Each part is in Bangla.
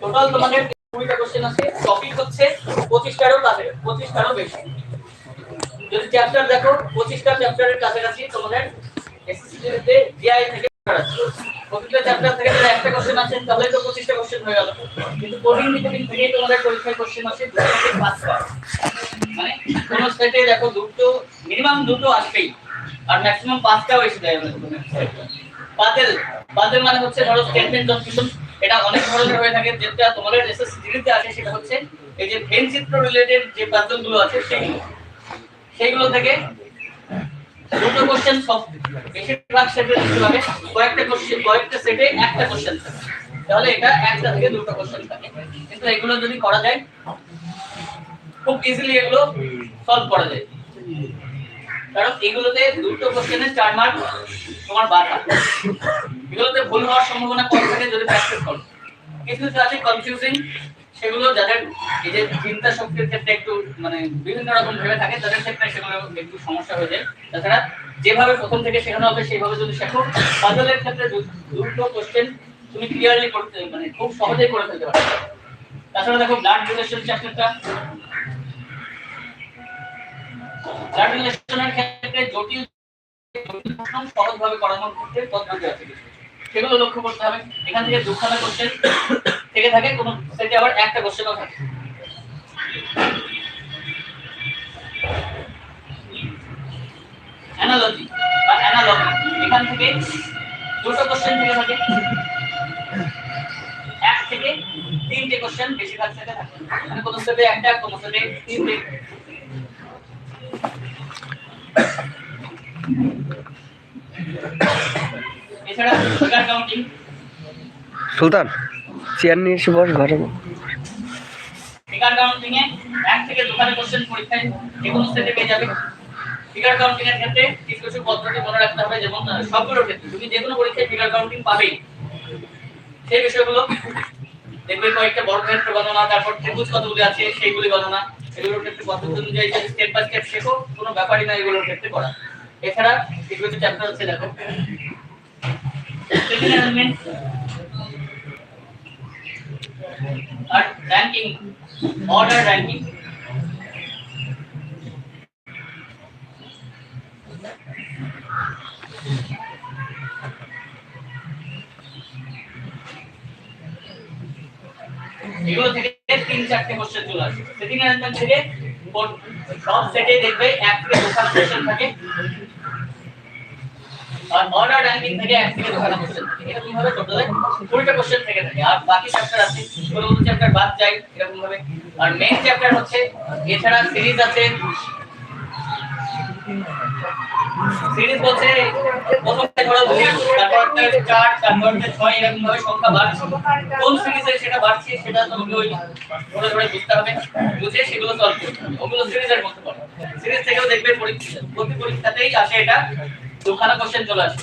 টোটাল তোমাদের কুড়িটা কোশ্চেন আছে টপিক হচ্ছে পঁচিশটারও কাছে পঁচিশটারও বেশি। যদি চ্যাপ্টার দেখো, পঁচিশটা চ্যাপ্টারের কাছাকাছি তোমাদের এসএসসিতে জিআই থেকে চ্যাপ্টার থেকে একটা কোশ্চেন আছে তাহলে তো পঁচিশটা কোশ্চেন হয়ে গেল। কিন্তু তোমাদের পরীক্ষায় কোশ্চেন আছে পাঁচটা। মানে কোন সেটে দেখো দুটো মিনিমাম দুটো আসবেই। আর ম্যাক্সিমাম পাঁচটা এসে যায় পাজেল পাজেল মানে হচ্ছে ধরো স্টেটমেন্ট কনফিউশন এটা অনেক ধরনের হয়ে থাকে, যেটা তোমাদের এসএসসি জিডিতে আছে, সেটা হচ্ছে এই যে ভেন চিত্র রিলেটেড যে পাজেলগুলো আছে সেইগুলো সেইগুলো থেকে দুটো কোশ্চেন সব বেশিরভাগ সেটে দিতে হবে কয়েকটা কোশ্চেন কয়েকটা সেটে একটা কোশ্চেন থাকে। তাহলে এটা একটা থেকে দুটো কোশ্চেন থাকে। কিন্তু এগুলো যদি করা যায়, খুব ইজিলি এগুলো সলভ করা যায়। কারণ এগুলোতে দুটো কোশ্চেনে চার মার্ক তোমার বাধা এগুলোতে ভুল হওয়ার সম্ভাবনা কম থাকে যদি প্র্যাকটিস করো। কিছু কিছু আছে কনফিউজিং সেগুলো যাদের এই যে চিন্তা শক্তির ক্ষেত্রে একটু মানে বিভিন্ন রকম ভেবে থাকে, তাদের ক্ষেত্রে সেগুলো একটু সমস্যা হয়ে যায়। তাছাড়া যেভাবে প্রথম থেকে শেখানো হবে, সেইভাবে যদি শেখো পাজলের ক্ষেত্রে দুটো কোশ্চেন তুমি ক্লিয়ারলি করতে মানে খুব সহজেই করে ফেলতে পারবে। তাছাড়া দেখো ব্লাড রিলেশন চ্যাপ্টারটা ব্লাড রিলেশনের ক্ষেত্রে জটিল সহজভাবে করানোর ক্ষেত্রে পদ্ধতি আছে কিছু। সেগুলো লক্ষ্য করতে হবে। এখান থেকে দুখানা কোশ্চেন থেকে থাকে, কোন সেটে আবার একটা কোশ্চেনও থাকে। অ্যানালজি বা অ্যানালজি এখান থেকে দুটো কোশ্চেন থেকে থাকে। এক থেকে তিনটে কোশ্চেন বেশিরভাগ সেটে থাকে। মানে কোন সেটে একটা কোন সেটে তিনটে। সুলতান চেয়ার নিয়ে এসে বস ঘরে ফিগার কাউন্টিং এ এক থেকে দুখানে কোশ্চেন পরীক্ষায় যে কোনো সেটে পেয়ে যাবে। ফিগার কাউন্টিং এর ক্ষেত্রে কিছু কিছু পদ্ধতি মনে রাখতে হবে যেমন আহ, সবগুলোর ক্ষেত্রে। তুমি যে কোনো পরীক্ষায় ফিগার কাউন্টিং পাবেই। সেই বিষয়গুলো দেখবে কয়েকটা বর্গক্ষেত্র গণনা তারপর ত্রিভুজ কতগুলি আছে সেইগুলি গণনা। এগুলোর ক্ষেত্রে পদ্ধতি অনুযায়ী যদি স্টেপ বাই স্টেপ শেখো, কোনো ব্যাপারই না এগুলোর ক্ষেত্রে করা। এছাড়া কিছু কিছু চ্যাপ্টার আছে, দেখো। আর র্যাঙ্কিং অর্ডার র্যাঙ্কিং এগুলো থেকে তিন চারটে কোশ্চেন চলে আসে সেটিং অ্যারেঞ্জমেন্ট থেকে সব সেটে দেখবে, এক থেকে দুখানা কোশ্চেন থাকে। আর অর্ডার র্যাঙ্কিং থেকে এক থেকে দুখানা কোশ্চেন থাকে। এরকম ভাবে টোটালে কুড়িটা কোশ্চেন থেকে থাকে। আর বাকি চ্যাপ্টার আছে কোনো কোনো চ্যাপ্টার বাদ যায় এরকম ভাবে আর মেইন চ্যাপ্টার হচ্ছে, এছাড়া সিরিজ আছে। সিরিজ বলছে প্রথমটা ধরো দুই তারপর চার তারপর ছয় এরকম সংখ্যা বাড়ছে। কোন সিরিজে সেটা বাড়ছে সেটা তোমাকে ওই ধরে ধরে বুঝতে হবে, বুঝে সেগুলো সলভ করতে ওগুলো সিরিজের মধ্যে পড়ে সিরিজ থেকেও দেখবে পরীক্ষা প্রতি পরীক্ষাতেই আসে এটা। দুখানা কোশ্চেন চলে আসে।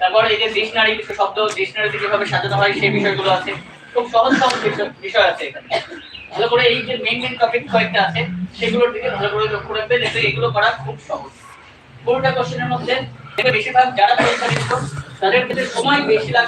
তারপর এই যে ডিকশনারি কিছু শব্দ ডিকশনারিতে কীভাবে সাজানো হয় সেই বিষয়গুলো আছে। খুব সহজ সহজ বিষয়- বিষয় আছে এখানে। ভালো করে এই যে মেইন মেইন টপিক কয়েকটা আছে, সেগুলোর দিকে ভালো করে লক্ষ্য রাখবে, দেখবে এগুলো করা খুব সহজ। পুরোটা কোশ্চেনের মধ্যে। বেশিরভাগ যারা পরীক্ষা দিচ্ছ তাদের ক্ষেত্রে সময় বেশি লাগে